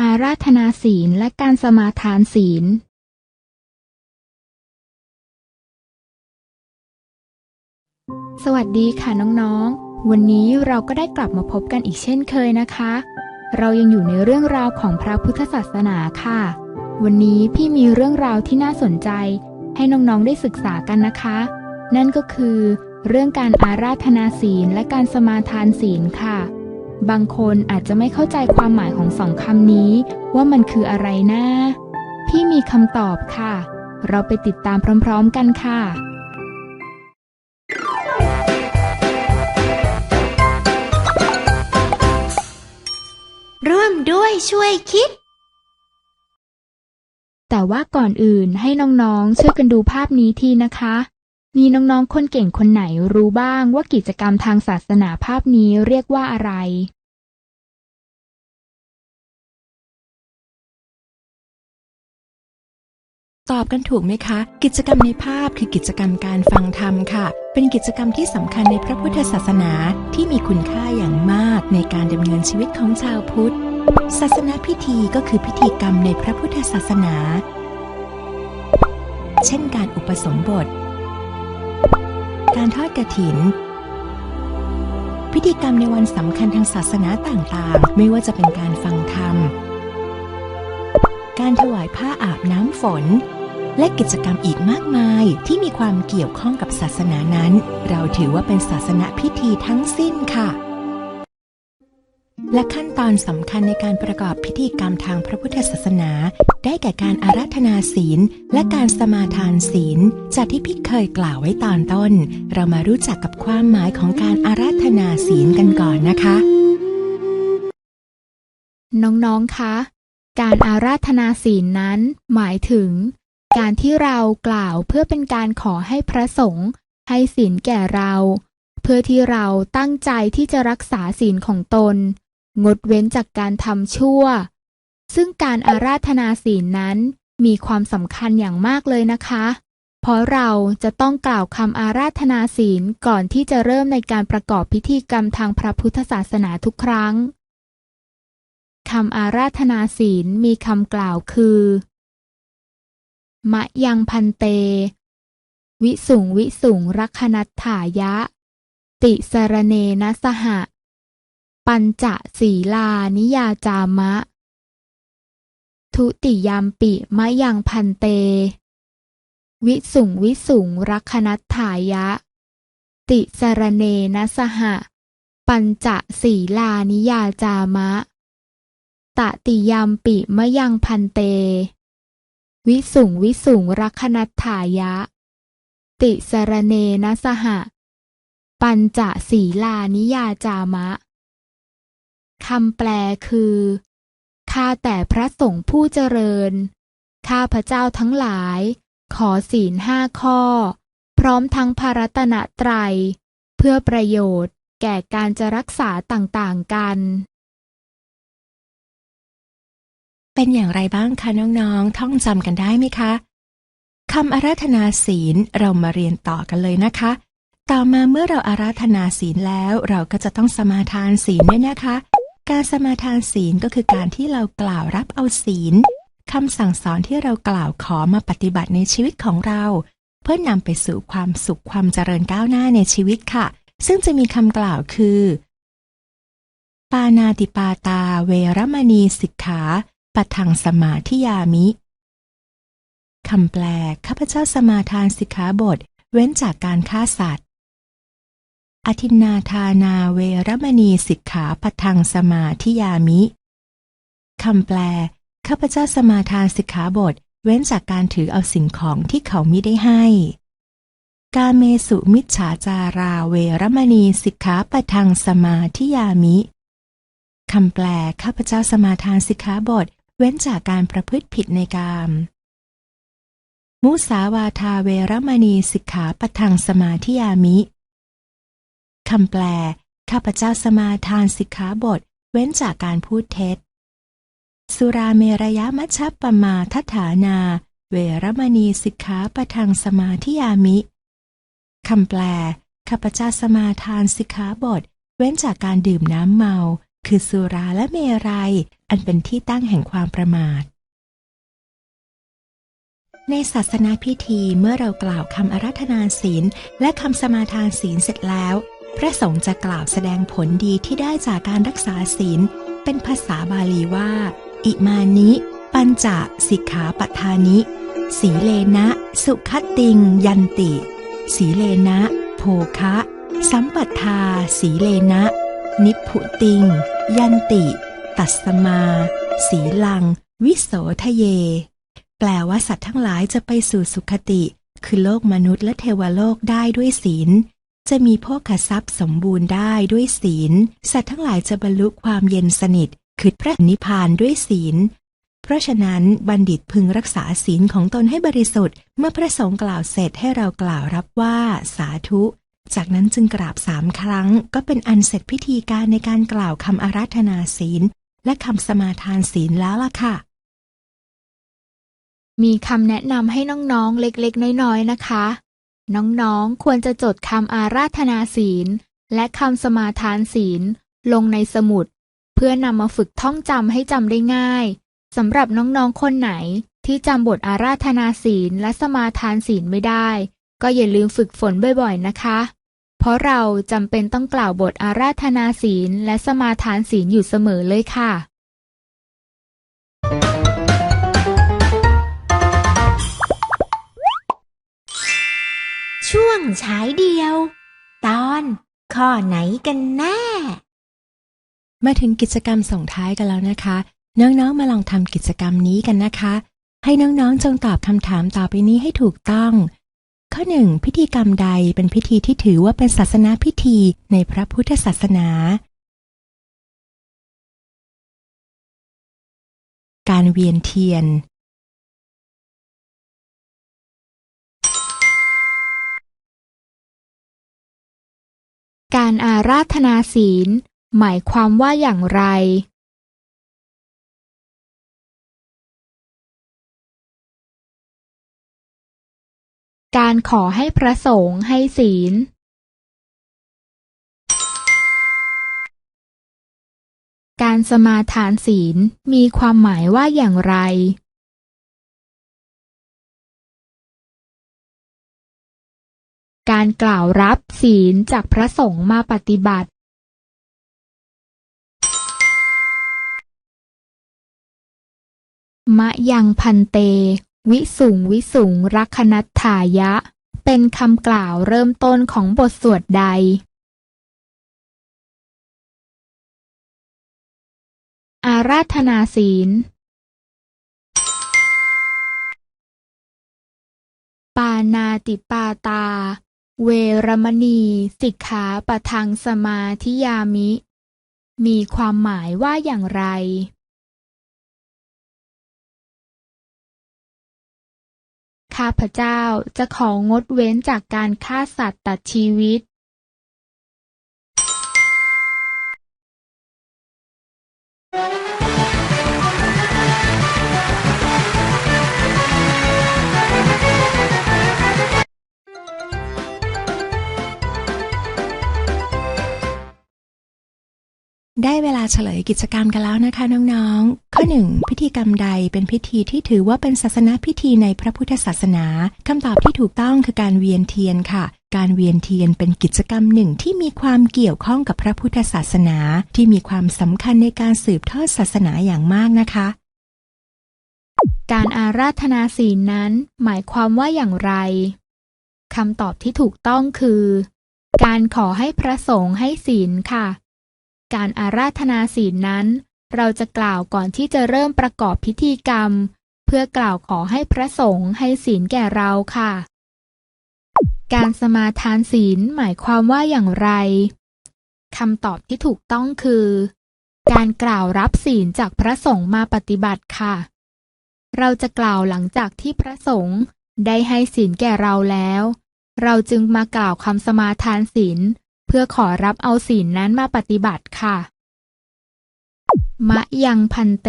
อาราธนาศีลและการสมาทานศีลสวัสดีค่ะน้องๆ วันนี้เราก็ได้กลับมาพบกันอีกเช่นเคยนะคะ เรายังอยู่ในเรื่องราวของพระพุทธศาสนาค่ะ วันนี้พี่มีเรื่องราวที่น่าสนใจ ให้น้องๆได้ศึกษากันนะคะ นั่นก็คือ เรื่องการอาราธนาศีลและการสมาทานศีลค่ะ บางคนอาจจะไม่เข้าใจความหมายของสองคำนี้ ว่ามันคืออะไรนะพี่มีคำตอบค่ะ เราไปติดตามพร้อมๆกันค่ะร่วมด้วยช่วยคิด แต่ว่าก่อนอื่นให้น้องๆ ช่วยกันดูภาพนี้ทีนะคะ มีน้องๆ คนเก่งคนไหนรู้บ้างว่ากิจกรรมทางศาสนาภาพนี้เรียกว่าอะไร ตอบกันถูกไหมคะ กิจกรรมในภาพคือกิจกรรมการฟังธรรมค่ะ เป็นกิจกรรมที่สำคัญในพระพุทธศาสนาที่มีคุณค่าอย่างมากในการดำเนินชีวิตของชาวพุทธ ศาสนาพิธีก็คือพิธีกรรมในพระพุทธศาสนา เช่นการอุปสมบท การทอดกระถิน พิธีกรรมในวันสำคัญทางศาสนาต่างๆ ไม่ว่าจะเป็นการฟังธรรม การถวายผ้าอาบน้ำฝน และกิจกรรมอีกมากมายที่มีความเกี่ยวข้องกับศาสนานั้น เราถือว่าเป็นศาสนาพิธีทั้งสิ้นค่ะ และขั้นตอนสำคัญในการประกอบพิธีกรรมทางพระพุทธศาสนา ได้แก่การอาราธนาศีล และการสมาทานศีล จากที่พี่เคยกล่าวไว้ตอนต้น เรามารู้จักกับความหมายของการอาราธนาศีลกันก่อนนะคะ น้องๆคะการอาราธนาศีลนั้น หมายถึง การที่เรากล่าวเพื่อเป็นการขอให้พระสงฆ์ให้ศีลแก่เรา เพื่อที่เราตั้งใจที่จะรักษาศีลของตน งดเว้นจากการทำชั่ว ซึ่งการอาราธนาศีลนั้นมีความสำคัญอย่างมากเลยนะคะ เพราะเราจะต้องกล่าวคำอาราธนาศีลก่อนที่จะเริ่มในการประกอบพิธีกรรมทางพระพุทธศาสนาทุกครั้งคำอาราธนาศีลมีคำกล่าวคือ มะยังพันเต วิสุงวิสุงรักนัตถายะ ติสรเนนะสหะ ปัญจศีลานิยาจามะ ทุติยามปิมะยังพันเต วิสุงวิสุงรักนัตถายะ ติสรเนนะสหะ ปัญจศีลานิยาจามะ ตติยามปิมะยังพันเต วิสุงวิสุงรักนัตถายะ ติสรเนนะสหะ ปัญจศีลานิยาจามะ คำแปลคือ ข้าแต่พระสงฆ์ผู้เจริญ ข้าพระเจ้าทั้งหลาย ขอศีลห้าข้อ พร้อมทั้งพระรัตนตร เพื่อประโยชน์แก่การจะรักษาต่างๆกัน เป็นอย่างไรบ้างคะน้องๆ ท่องจำกันได้ไหมคะคำอาราธนาศีลเรามาเรียนต่อกันเลยนะคะ ต่อมาเมื่อเราอาราธนาศีลแล้ว เราก็จะต้องสมาทานศีลด้วยนะคะ การสมาทานศีลก็คือการที่เรากล่าวรับเอาศีลคำสั่งสอนที่เรากล่าวขอมาปฏิบัติในชีวิตของเรา เพื่อนำไปสู่ความสุขความเจริญก้าวหน้าในชีวิตค่ะ ซึ่งจะมีคำกล่าวคือ ปานาติปาตาเวรมณีสิกขาปัทังสมาธิยามิคำแปลข้าพเจ้าสมาทานสิกขาบท เว้นจากการฆ่าสัตว์ อธินนาทานาเวรมณีสิกขาปัทังสมาธิยามิคำแปล ข้าพเจ้าสมาทานสิกขาบท เว้นจากการถือเอาสิ่งของที่เขามิได้ให้ กาเมสุมิจฉาจาราเวรมณีสิกขาปัทังสมาธิยามิคำแปล ข้าพเจ้าสมาทานสิกขาบท เว้นจากการประพฤติผิดในกามมุสาวาทาเวรมณีสิกขาปทังสมาธิยามิ คำแปล ข้าพเจ้าสมาทานสิกขาบท เว้นจากการพูดเท็จ สุราเมรยมัชฌปมาทัฐานา เวรมณีสิกขาประทังสมาธิยามิ คำแปล ข้าพเจ้าสมาทานสิกขาบท เว้นจากการดื่มน้ำเมา คือสุราและเมรัย อันเป็นที่ตั้งแห่งความประมาทในศาสนาพิธีเมื่อเรากล่าวคำอาราธนาศีลและคำสมาทานศีลเสร็จแล้ว พระสงฆ์จะกล่าวแสดงผลดีที่ได้จากการรักษาศีล เป็นภาษาบาลีว่า อิมานิ ปัญจสิกขาปทานิ สีเลนะ สุขติง ยันติ สีเลนะ โภคะ สัมปัทา สีเลนะ นิพพุติง ยันติ ตัสมา สีลัง วิโสทะเย แปลว่าสัตว์ทั้งหลายจะไปสู่สุขติ คือโลกมนุษย์และเทวโลกได้ด้วยศีล จะมีโภคทรัพย์สมบูรณ์ได้ด้วยศีล สัตว์ทั้งหลายจะบรรลุความเย็นสนิท คือพระนิพพานด้วยศีล เพราะฉะนั้นบัณฑิตพึงรักษาศีลของตนให้บริสุทธิ์ เมื่อพระสงฆ์กล่าวเสร็จให้เรากล่าวรับว่าสาธุ จากนั้นจึงกราบสามครั้ง ก็เป็นอันเสร็จพิธีการในการกล่าวคำอาราธนาศีล และคำสมาทานศีลแล้วล่ะค่ะ มีคำแนะนำให้น้องๆเล็กๆ น้อยๆนะคะ น้องๆ ควรจะจดคำอาราธนาศีล และคำสมาทานศีล ลงในสมุด เพื่อนำมาฝึกท่องจำให้จำได้ง่ายสำหรับน้องๆ คนไหนที่จำบทอาราธนาศีลและสมาทานศีลไม่ได้ ก็อย่าลืมฝึกฝนบ่อยๆ นะคะ เพราะเราจำเป็นต้องกล่าวบทอาราธนาศีลและสมาทานศีลอยู่เสมอเลยค่ะ วงฉายเดียว ตอนข้อไหนกันแน่ มาถึงกิจกรรมส่งท้ายกันแล้วนะคะ น้องๆมาลองทำกิจกรรมนี้กันนะคะ ให้น้องๆจงตอบคำถามต่อไปนี้ให้ถูกต้อง ข้อหนึ่งพิธีกรรมใดเป็นพิธีที่ถือว่าเป็นศาสนาพิธีในพระพุทธศาสนา การเวียนเทียน การอาราธนาศีล หมายความว่าอย่างไรการขอให้พระสงฆ์ให้ศีล การสมาทานศีลมีความหมายว่าอย่างไร การกล่าวรับศีลจากพระสงฆ์มาปฏิบัติ มะยังพันเต วิสุงวิสุงรักนัตถายะ เป็นคำกล่าวเริ่มต้นของบทสวดใด อาราธนาศีล ปานาติปาตา เวรมณีสิกขาปะทังสมาธิยามิ มีความหมายว่าอย่างไร ข้าพเจ้าจะของดเว้นจากการฆ่าสัตว์ตัดชีวิต ได้เวลาเฉลยกิจกรรมกันแล้วนะคะน้องๆ ข้อหนึ่งพิธีกรรมใดเป็นพิธีที่ถือว่าเป็นศาสนาพิธีในพระพุทธศาสนาคำตอบที่ถูกต้องคือการเวียนเทียนค่ะ การเวียนเทียนเป็นกิจกรรมหนึ่งที่มีความเกี่ยวข้องกับพระพุทธศาสนา ที่มีความสำคัญในการสืบทอดศาสนาอย่างมากนะคะ การอาราธนาศีลนั้น หมายความว่าอย่างไรคำตอบที่ถูกต้องคือ การขอให้พระสงฆ์ให้ศีลค่ะ การอาราธนาศีลนั้น เราจะกล่าวก่อนที่จะเริ่มประกอบพิธีกรรม เพื่อกล่าวขอให้พระสงฆ์ให้ศีลแก่เราค่ะ การสมาทานศีลหมายความว่าอย่างไรคำตอบที่ถูกต้องคือ การกล่าวรับศีลจากพระสงฆ์มาปฏิบัติค่ะ เราจะกล่าวหลังจากที่พระสงฆ์ได้ให้ศีลแก่เราแล้ว เราจึงมากล่าวคำสมาทานศีล เพื่อขอรับเอาศีลนั้นมาปฏิบัติค่ะ มะยังพันเต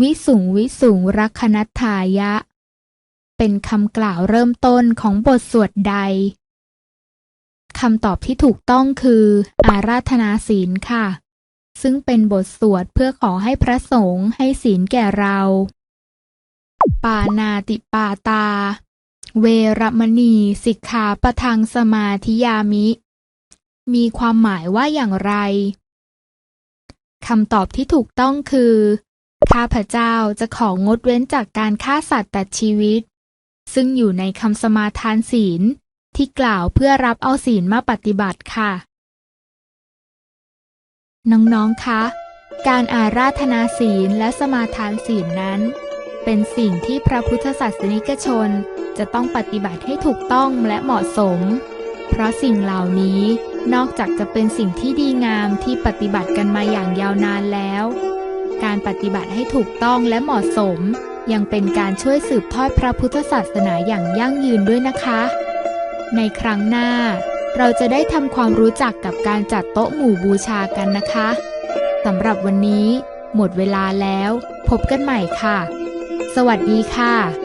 วิสุงวิสุงรักนัตถายะ เป็นคำกล่าวเริ่มต้นของบทสวดใดคำตอบที่ถูกต้องคือ อาราธนาศีลค่ะ ซึ่งเป็นบทสวดเพื่อขอให้พระสงฆ์ให้ศีลแก่เรา ปานาติปาตา เวรมณี สิกขาประทังสมาธิยามิ มีความหมายว่าอย่างไรคำตอบที่ถูกต้องคือ ข้าพเจ้าจะของดเว้นจากการฆ่าสัตว์ตัดชีวิต ซึ่งอยู่ในคำสมาทานศีลที่กล่าวเพื่อรับเอาศีลมาปฏิบัติค่ะ น้องๆ คะ การอาราธนาศีลและสมาทานศีลนั้น เป็นสิ่งที่พระพุทธศาสนิกชนจะต้องปฏิบัติให้ถูกต้องและเหมาะสม เพราะสิ่งเหล่านี้ นอกจากจะเป็นสิ่งที่ดีงามที่ปฏิบัติกันมาอย่างยาวนานแล้ว การปฏิบัติให้ถูกต้องและเหมาะสม ยังเป็นการช่วยสืบทอดพระพุทธศาสนาอย่างยั่งยืนด้วยนะคะ ในครั้งหน้า เราจะได้ทำความรู้จักกับการจัดโต๊ะหมู่บูชากันนะคะสำหรับวันนี้ หมดเวลาแล้ว พบกันใหม่ค่ะ สวัสดีค่ะ